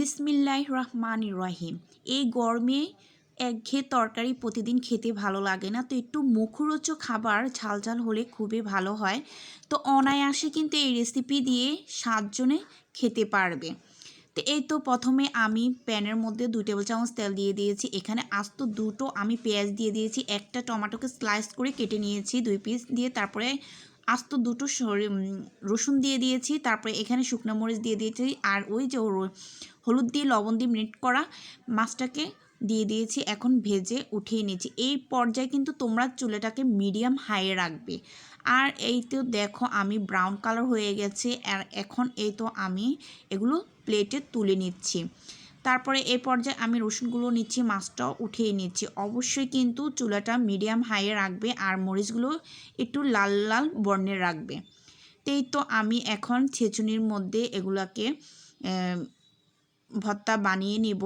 বিসমিল্লাহ রহমান রহিম এই গরমে একঘেয়ে তরকারি প্রতিদিন খেতে ভালো লাগে না, তো একটু মুখরোচক খাবার ঝাল ঝাল হলে খুবই ভালো হয়। তো অনায়াসে কিন্তু এই রেসিপি দিয়ে সাতজনে খেতে পারবে। তো এই তো প্রথমে আমি প্যানের মধ্যে দুই টেবিল চামচ তেল দিয়ে দিয়েছি। এখানে আস্ত দুটো আমি পেঁয়াজ দিয়ে দিয়েছি। একটা টমেটোকে স্লাইস করে কেটে নিয়েছি, দুই পিস দিয়ে। তারপরে আস্ত দুটো রসুন দিয়ে দিয়েছি, তারপরে এখানে শুকনো মরিচ দিয়ে দিয়েছি, আর ওই যে হলুদ দিয়ে লবণ দিয়ে মিনিট করা মাছটাকে দিয়ে দিয়েছি, এখন ভেজে উঠিয়ে নিয়েছি। এই পর্যায়ে কিন্তু তোমরা চুলেটাকে মিডিয়াম হাইয়ে রাখবে। আর এই তো দেখো আমি ব্রাউন কালার হয়ে গেছে, আর এখন এই তো আমি এগুলো প্লেটে তুলে নিচ্ছি। তারপরে এই পর্যায়ে আমি রসুনগুলো নিচ্ছি মাছটাও উঠিয়ে নিচ্ছি। অবশ্যই কিন্তু চুলাটা মিডিয়াম হাইয়ে রাখবে আর মরিচগুলো একটু লাল লাল বর্ণের রাখবে। তেই তো আমি এখন ছেঁচুনির মধ্যে এগুলাকে ভর্তা বানিয়ে নিব।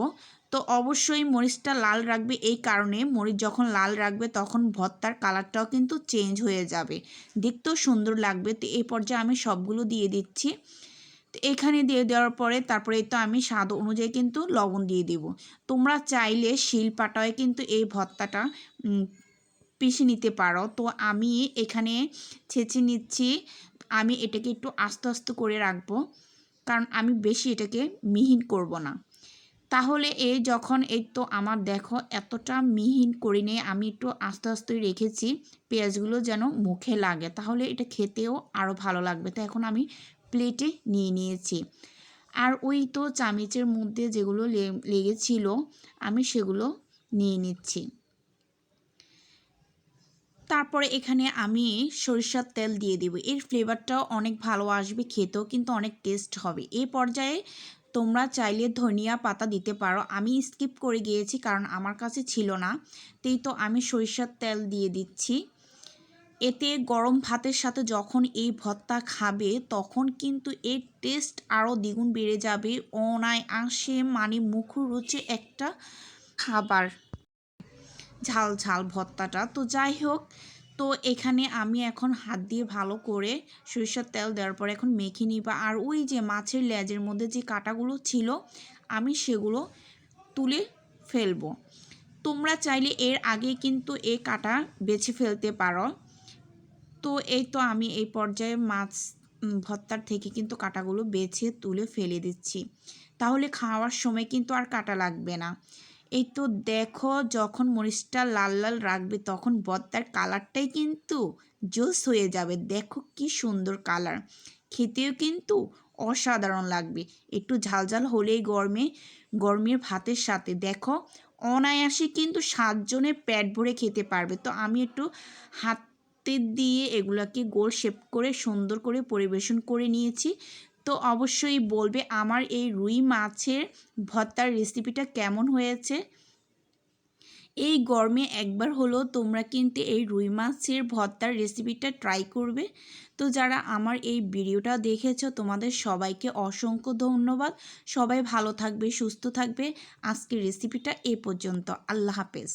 তো অবশ্যই মরিচটা লাল রাখবে এই কারণে মরিচ যখন লাল রাখবে তখন ভর্তার কালারটাও কিন্তু চেঞ্জ হয়ে যাবে। দেখতেও সুন্দর লাগবে। তো এই পর্যায়ে আমি সবগুলো দিয়ে দিচ্ছি। তো এখানে দিয়ে দেওয়ার পরে তারপরে তো আমি স্বাদ অনুযায়ী কিন্তু লবণ দিয়ে দেব। তোমরা চাইলে শিল পাটায় কিন্তু এই ভর্তাটা পিষে নিতে পারো। তো আমি এখানে ছেঁচে নিচ্ছি। আমি এটাকে একটু আস্তে আস্তে করে রাখব, কারণ আমি বেশি এটাকে মিহিন করব না। তাহলে এই যখন এই তো আমার দেখো এতটা মিহিন করে নিয়ে আমি একটু আস্তে আস্তে রেখেছি, পেঁয়াজগুলো যেন মুখে লাগে, তাহলে এটা খেতেও আরও ভালো লাগবে। তো এখন আমি প্লেটে নিয়ে নিয়েছি। আর ওই তো চামিচের মধ্যে যেগুলো লেগেছিল, আমি সেগুলো নিয়ে নিচ্ছি। তারপরে এখানে আমি সরিষার তেল দিয়ে দেবো। এর ফ্লেভারটাও অনেক ভালো আসবে খেতেও, কিন্তু অনেক টেস্ট হবে। এই পর্যায়ে তোমরা চাইলে ধনিয়া পাতা দিতে পারো। আমি স্কিপ করে গিয়েছি, কারণ আমার কাছে ছিল না। তেই তো আমি সরিষার তেল দিয়ে দিচ্ছি। এতে গরম ভাতের সাথে যখন এই ভর্তা খাবে, তখন কিন্তু এর টেস্ট আরও দ্বিগুণ বেড়ে যাবে। অনায় আসে মানে মুখরুচে একটা খাবার। ঝাল ঝাল ভর্তাটা তো যাই হোক, তো এখানে আমি এখন হাত দিয়ে ভালো করে সরিষার তেল দেওয়ার পর এখন মেখে নিবা। আর ওই যে মাছের লেজের মধ্যে যে কাটাগুলো ছিল, আমি সেগুলো তুলে ফেলব। তোমরা চাইলে এর আগে কিন্তু এ কাটা বেছে ফেলতে পারো। তো এই তো আমি এই পর্যায়ে মাছ ভর্তার থেকে কিন্তু কাটাগুলো বেছে তুলে ফেলে দিচ্ছি। তাহলে খাওয়ার সময় কিন্তু আর কাটা লাগবে না। এই তো দেখো, যখন মরিচটা লাল লাল রাখবে তখন বদ্দার কালারটাই কিন্তু জোস হয়ে যাবে। দেখো কি সুন্দর কালার। খেতেও কিন্তু অসাধারণ লাগবে। একটু ঝালঝাল হলেই গরমে, গরমের ভাতের সাথে। দেখো, অনায়াসে কিন্তু সাতজনে পেট ভরে খেতে পারবে। তো আমি একটু হাতে দিয়ে এগুলাকে গোল শেপ করে সুন্দর করে পরিবেশন করে নিয়েছি। তো অবশ্যই বলবে আমার এই রুই মাছের ভর্তার রেসিপিটা কেমন হয়েছে? এই গরমে একবার হলো তোমরা কিন্তু এই রুই মাছের ভর্তার রেসিপিটা ট্রাই করবে। তো যারা আমার এই ভিডিওটা দেখেছ, তোমাদের সবাইকে অসংখ্য ধন্যবাদ। সবাই ভালো থাকবে, সুস্থ থাকবে। আজকের রেসিপিটা এ পর্যন্ত। আল্লাহ হাফেজ।